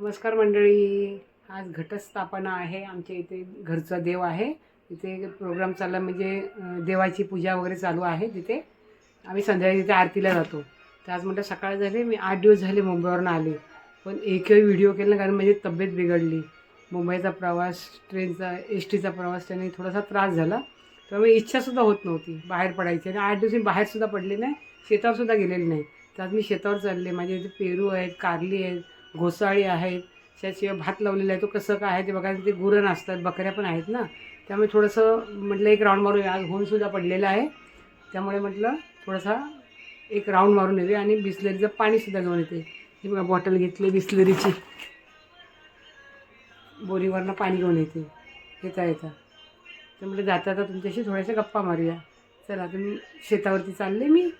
नमस्कार मंडळी. आज घटस्थापना आहे. आमच्या इथे घरचा देव आहे. तिथे प्रोग्राम चालला म्हणजे देवाची पूजा वगैरे चालू आहे तिथे. आम्ही संध्याकाळी तिथे आरतीला जातो. तर आज म्हटलं सकाळ झाले मी आठ दिवस झाले मुंबईवरून आले. पण एकही व्हिडिओ केला कारण माझी तब्येत बिघडली. मुंबईचा प्रवास ट्रेनचा एस टीचा प्रवास त्याने थोडासा त्रास झाला. त्यामुळे इच्छासुद्धा होत नव्हती. बाहेर पडायची. आणि आठ दिवस मी बाहेरसुद्धा पडले नाही. शेतावरसुद्धा गेलेले नाही. तर आज मी शेतावर चालले. माझ्या इथे पेरू आहेत कारली आहेत. घोसाळी आहेत त्याशिवाय भात लावलेला आहे. तो कसं काय आहे ते बघायचं ते गुरण असतात बकऱ्या पण आहेत ना. त्यामुळे थोडंसं म्हटलं एक राऊंड मारून आज होऊनसुद्धा पडलेलं आहे. त्यामुळे म्हटलं थोडासा एक राऊंड मारून येते आणि बिस्लरीचं पाणीसुद्धा घेऊन येते. बघा बॉटल घेतली बिस्लरीची. बोरीवरनं पाणी घेऊन येते. येता येता. तर म्हटलं जाता जाता तुमच्याशी थोड्याशा गप्पा मारूया. चला तुम्ही शेतावरती चालले मी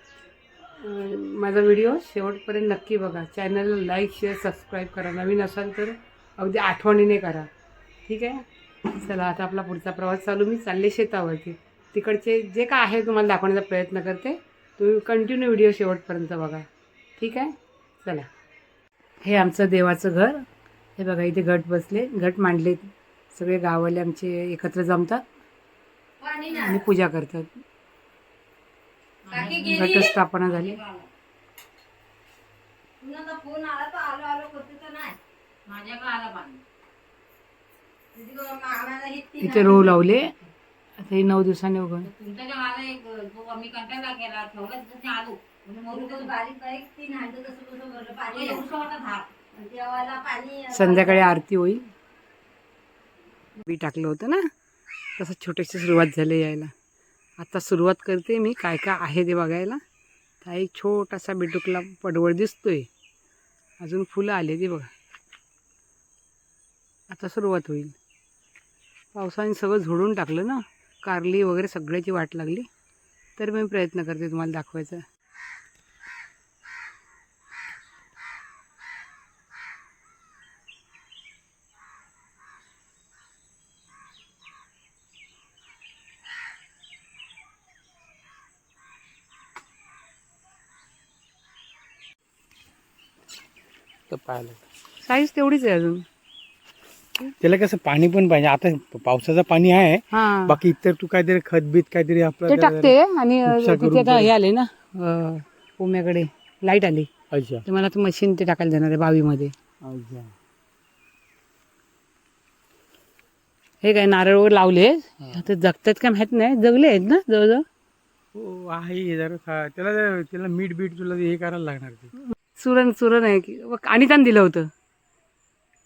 माझा व्हिडिओ शेवटपर्यंत नक्की बघा. चॅनलला लाईक शेअर सबस्क्राईब करा. नवीन असाल तर अगदी आठवणीने करा. ठीक आहे? चला आता आपला पुढचा प्रवास चालू. मी चालले शेतावरती. तिकडचे जे काय आहे तुम्हाला दाखवण्याचा प्रयत्न करते तुम्ही कंटिन्यू व्हिडिओ शेवटपर्यंत बघा. ठीक आहे? चला. हे आमचं देवाचं घर. हे बघा इथे घट बसले. घट मांडले सगळे गाववाले आमचे एकत्र जमतात. आणि पूजा करतात. घटस्थापना झाली. फोन आला तर आलो आलो करते तर नाही. माझ्याकडे आला पाणी तुझी गं आम्हाला हे तीन इथे रोव लावले. आता हे नऊ दिवसांनी उघड तुमच्याकडे मला एक तो आम्ही कंटाळा केला ठेवला तिथे आलो. म्हणजे पाणी संध्याकाळी आरती होईल. बी टाकलं होतं ना? तसं छोटीशी सुरुवात झाली यायला. आता सुरुवात करते मी. काय काय आहे ते बघायला. तर एक छोटासा बेटुकला पडवळ दिसतोय. अजून फुलं आले ते बघा. आता सुरुवात होईल. पावसाने सगळं झोडून टाकलं ना. कारली वगैरे सगळ्याची वाट लागली. तर मी प्रयत्न करते तुम्हाला दाखवायचा. तर पाहायला साईज तेवढीच आहे अजून. त्याला कसं पाणी पण पाहिजे. आता पावसाचं पाणी आहे. हां. बाकी इतर तू काहीतरी खतबीत काहीतरी ते आपलं टाकते आणि तिथे आता हे. आले ना अ, उम्याकडे लाइट आली. अच्छा. तर मला ते मशीन ते टाकायला देणार आहे बावीमध्ये. अच्छा. हे काय नारळ वगैरे लावले आता जगतात काय माहीत नाही. जगले आहेत ना जवळजवळ? हो आहे हे जरा खा- त्याला जरा- त्याला मीठ बीट तुला हे करायला लागणार ते. सुरण सुरण आहे की आणि त्यांनी दिलं होतं.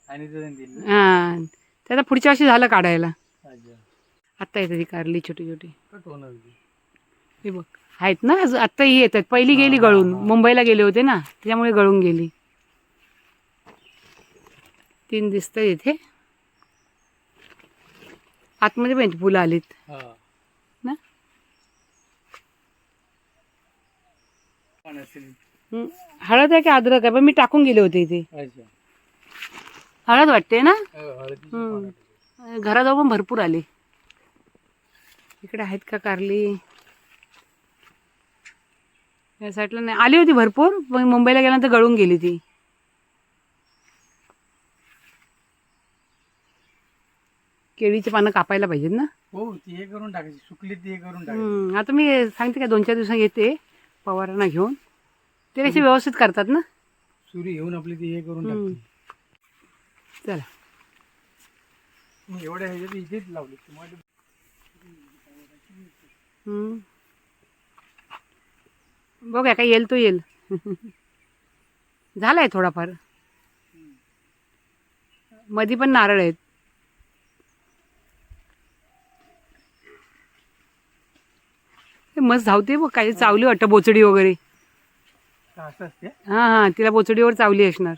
आणि दिलं. हां. त्याचा पुढच्या वर्षी झालं काढायला. आत्ता येते ती कारली छोटी छोटी. हे बघ. आहेत ना अजून आत्ता ही येतात. पहिली गेली गळून. मुंबईला गेले होते ना त्याच्यामुळे गळून गेली. तीन दिसत इथे. आतमध्ये पण फुलं आलीत. ना. हळद आहे की अद्रक आहे? पण मी टाकून गेले होते इथे. हळद वाटते ना? हो. घराजवळ पण भरपूर आले. इकडे आहेत का कारली? या साईडला नाही. आली होती भरपूर पण मुंबईला गेल्यानंतर गळून गेली ती. केळीची पानं कापायला पाहिजेत ना? हो ती हे करून टाकायची. सुकली ती हे करून टाकायची. आता मी सांगते का दोन चार दिवसांनी येते पवारांना घेऊन. ते कसे व्यवस्थित करतात ना? सुरी घेऊन आपली ती हे करून हम्म. टाकते. चला. मी एवढ्या ह्याच्यात इथेच लावली तुम्हाला हम्म. बघूया काय येईल तो येईल. झालाय थोडाफार. मधी पण नारळ आहेत. हे मस्त धावते बघ काय चावली वाटतं बोचडी वगैरे. असं असते? हां हां तिला बोचडीवर चावली असणार.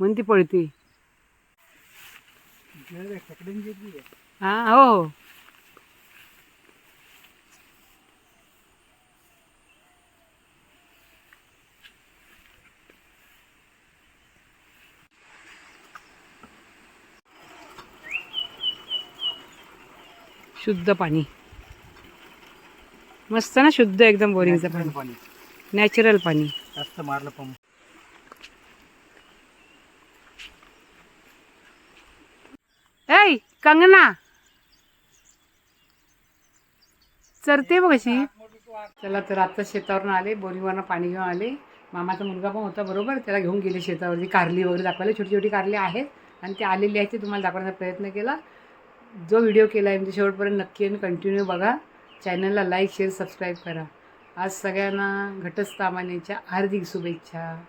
म्हणून ती पळते. हां हो हो. शुद्ध पाणी. मस्त ना शुद्ध एकदम बोरिंगचं पाणी. नॅचरल पाणी. जास्त मारलं ऐ कंगना. चरते बघ अशी. चला तर आता शेतावरून आले बोरीवरनं पाणी घेऊन आले. मामाचा मुलगा पण होता बरोबर? त्याला घेऊन गेले शेतावरती कारली वगैरे दाखवायला. छोटी छोटी कारली आहेत आणि ते आलेली आहेत ते तुम्हाला दाखवण्याचा प्रयत्न केला. जो व्हिडिओ केला आहे म्हणजे शेवटपर्यंत नक्की आणि कंटिन्यू बघा. चॅनलला लाईक शेअर सबस्क्राईब करा. आज सगळ्यांना घटस्थापनेच्या हार्दिक शुभेच्छा.